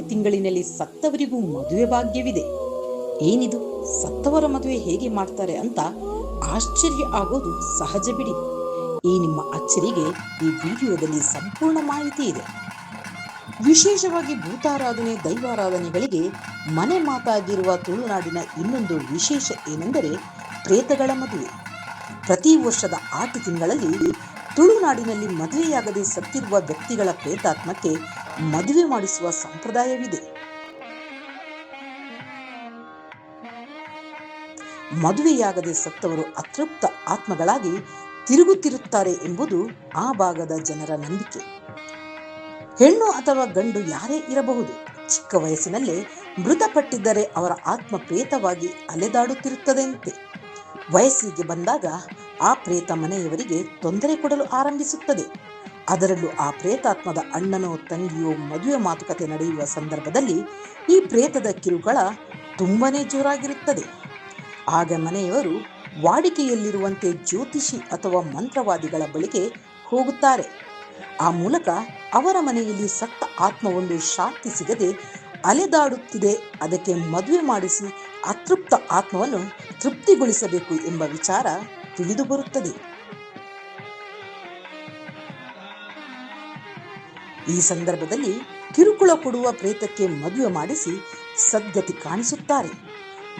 ತಿಂಗಳಿನಲ್ಲಿ ಸತ್ತವರಿಗೂ ಮದುವೆ ಭಾಗ್ಯವಿದೆ. ಏನಿದು? ಸತ್ತವರ ಮದುವೆ ಹೇಗೆ ಮಾಡ್ತಾರೆ ಅಂತ ಆಶ್ಚರ್ಯ ಆಗೋದು ಸಹಜ ಬಿಡಿ. ಈ ನಿಮ್ಮ ಅಚ್ಚರಿಗೆ ಈ ವಿಡಿಯೋದಲ್ಲಿ ಸಂಪೂರ್ಣ ಮಾಹಿತಿ ಇದೆ. ವಿಶೇಷವಾಗಿ ಭೂತಾರಾಧನೆ ದೈವಾರಾಧನೆಗಳಿಗೆ ಮನೆ ಮಾತಾಗಿರುವ ತುಳುನಾಡಿನ ಇನ್ನೊಂದು ವಿಶೇಷ ಏನೆಂದರೆ ಪ್ರೇತಗಳ ಮದುವೆ. ಪ್ರತಿ ವರ್ಷದ ಆಟಿ ತಿಂಗಳಲ್ಲಿ ತುಳುನಾಡಿನಲ್ಲಿ ಮದುವೆಯಾಗದೆ ಸತ್ತಿರುವ ವ್ಯಕ್ತಿಗಳ ಪ್ರೇತಾತ್ಮಕ್ಕೆ ಮದುವೆ ಮಾಡಿಸುವ ಸಂಪ್ರದಾಯವಿದೆ. ಮದುವೆಯಾಗದೆ ಸತ್ತವರು ಅತೃಪ್ತ ಆತ್ಮಗಳಾಗಿ ತಿರುಗುತ್ತಿರುತ್ತಾರೆ ಎಂಬುದು ಆ ಭಾಗದ ಜನರ ನಂಬಿಕೆ. ಹೆಣ್ಣು ಅಥವಾ ಗಂಡು ಯಾರೇ ಇರಬಹುದು, ಚಿಕ್ಕ ವಯಸ್ಸಿನಲ್ಲೇ ಮೃತಪಟ್ಟಿದ್ದರೆ ಅವರ ಆತ್ಮ ಪ್ರೇತವಾಗಿ ಅಲೆದಾಡುತ್ತಿರುತ್ತದೆಯಂತೆ ವಯಸ್ಸಿಗೆ ಬಂದಾಗ ಆ ಪ್ರೇತ ಮನೆಯವರಿಗೆ ತೊಂದರೆ ಕೊಡಲು ಆರಂಭಿಸುತ್ತದೆ. ಅದರಲ್ಲೂ ಆ ಪ್ರೇತಾತ್ಮದ ಅಣ್ಣನೋ ತಂಗಿಯೋ ಮದುವೆ ಮಾತುಕತೆ ನಡೆಯುವ ಸಂದರ್ಭದಲ್ಲಿ ಈ ಪ್ರೇತದ ಕಿರುಗಳ ತುಂಬನೇ ಜೋರಾಗಿರುತ್ತದೆ. ಆಗ ಮನೆಯವರು ವಾಡಿಕೆಯಲ್ಲಿರುವಂತೆ ಜ್ಯೋತಿಷಿ ಅಥವಾ ಮಂತ್ರವಾದಿಗಳ ಬಳಿಗೆ ಹೋಗುತ್ತಾರೆ. ಆ ಮೂಲಕ ಅವರ ಮನೆಯಲ್ಲಿ ಸತ್ತ ಆತ್ಮವೊಂದು ಶಾಂತಿ ಸಿಗದೆ ಅಲೆದಾಡುತ್ತಿದೆ. ಅದಕ್ಕೆ ಮದುವೆ ಮಾಡಿಸಿ ಅತೃಪ್ತ ಆತ್ಮವನ್ನು ತೃಪ್ತಿಗೊಳಿಸಬೇಕು ಎಂಬ ವಿಚಾರ ತಿಳಿದು ಈ ಸಂದರ್ಭದಲ್ಲಿ ಕಿರುಕುಳ ಕೊಡುವ ಪ್ರೇತಕ್ಕೆ ಮದುವೆ ಮಾಡಿಸಿ ಸದ್ಗತಿ ಕಾಣಿಸುತ್ತಾರೆ.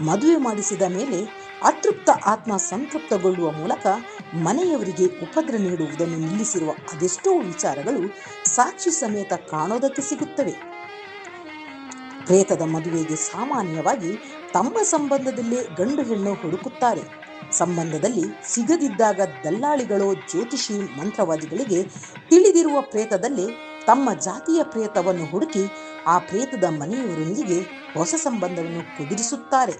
ಮದುವೆ ಮಾಡಿಸಿದ ಮೇಲೆ ಅತೃಪ್ತ ಆತ್ಮ ಸಂತೃಪ್ತಗೊಳ್ಳುವ ಮೂಲಕ ಮನೆಯವರಿಗೆ ಉಪದ್ರ ನೀಡುವುದನ್ನು ನಿಲ್ಲಿಸಿರುವ ಅದೆಷ್ಟೋ ವಿಚಾರಗಳು ಸಾಕ್ಷಿ ಸಮೇತ ಕಾಣೋದಕ್ಕೆ ಸಿಗುತ್ತವೆ. ಪ್ರೇತದ ಮದುವೆಗೆ ಸಾಮಾನ್ಯವಾಗಿ ತಮ್ಮ ಸಂಬಂಧದಲ್ಲೇ ಗಂಡು ಹೆಣ್ಣು ಹುಡುಕುತ್ತಾರೆ. ಸಂಬಂಧದಲ್ಲಿ ಸಿಗದಿದ್ದಾಗ ದಲ್ಲಾಳಿಗಳೋ ಜ್ಯೋತಿಷಿ ಮಂತ್ರವಾದಿಗಳಿಗೆ ತಿಳಿದಿರುವ ಪ್ರೇತದಲ್ಲಿ ತಮ್ಮ ಜಾತಿಯ ಪ್ರೇತವನ್ನು ಹುಡುಕಿ ಆ ಪ್ರೇತದ ಮನೆಯವರೊಂದಿಗೆ ಹೊಸ ಸಂಬಂಧವನ್ನು ಕುದುರಿಸುತ್ತಾರೆ.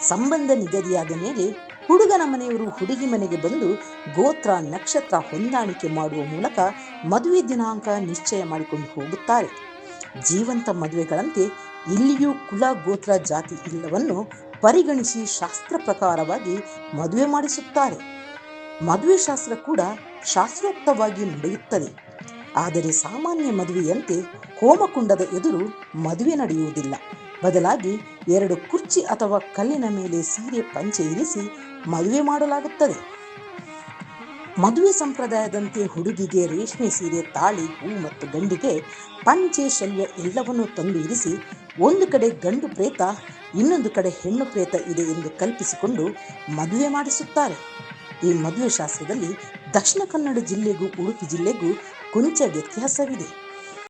ಸಂಬಂಧ ನಿಗದಿಯಾದ ಮೇಲೆ ಹುಡುಗನ ಮನೆಯವರು ಹುಡುಗಿ ಮನೆಗೆ ಬಂದು ಗೋತ್ರ, ನಕ್ಷತ್ರ ಹೊಂದಾಣಿಕೆ ಮಾಡುವ ಮೂಲಕ ಮದುವೆ ದಿನಾಂಕ ನಿಶ್ಚಯ ಮಾಡಿಕೊಂಡು ಹೋಗುತ್ತಾರೆ. ಜೀವಂತ ಮದುವೆಗಳಂತೆ ಇಲ್ಲಿಯೂ ಕುಲ, ಗೋತ್ರ, ಜಾತಿ ಇಲ್ಲವನ್ನು ಪರಿಗಣಿಸಿ ಶಾಸ್ತ್ರ ಪ್ರಕಾರವಾಗಿ ಮದುವೆ ಮಾಡಿಸುತ್ತಾರೆ. ಮದುವೆ ಶಾಸ್ತ್ರ ಕೂಡ ಶಾಸ್ತ್ರೋಕ್ತವಾಗಿ ನಡೆಯುತ್ತದೆ. ಆದರೆ ಸಾಮಾನ್ಯ ಮದುವೆಯಂತೆ ಹೋಮಕುಂಡದ ಎದುರು ಮದುವೆ ನಡೆಯುವುದಿಲ್ಲ. ಬದಲಾಗಿ ಎರಡು ಕುರ್ಚಿ ಅಥವಾ ಕಲ್ಲಿನ ಮೇಲೆ ಸೀರೆ ಪಂಚೆ ಇರಿಸಿ ಮದುವೆ ಮಾಡಲಾಗುತ್ತದೆ. ಮದುವೆ ಸಂಪ್ರದಾಯದಂತೆ ಹುಡುಗಿಗೆ ರೇಷ್ಮೆ ಸೀರೆ, ತಾಳಿ, ಹೂ ಮತ್ತು ಗಂಡಿಗೆ ಪಂಚೆ ಶಲ್ಯ ಎಲ್ಲವನ್ನೂ ತಂದು ಇರಿಸಿ ಒಂದು ಕಡೆ ಗಂಡು ಪ್ರೇತ, ಇನ್ನೊಂದು ಕಡೆ ಹೆಣ್ಣು ಪ್ರೇತ ಇದೆ ಎಂದು ಕಲ್ಪಿಸಿಕೊಂಡು ಮದುವೆ ಮಾಡಿಸುತ್ತಾರೆ. ಈ ಮದುವೆ ಶಾಸ್ತ್ರದಲ್ಲಿ ದಕ್ಷಿಣ ಕನ್ನಡ ಜಿಲ್ಲೆಗೂ, ಉಡುಪಿ ಜಿಲ್ಲೆಗೂ ಕೊಂಚ ವ್ಯತ್ಯಾಸವಿದೆ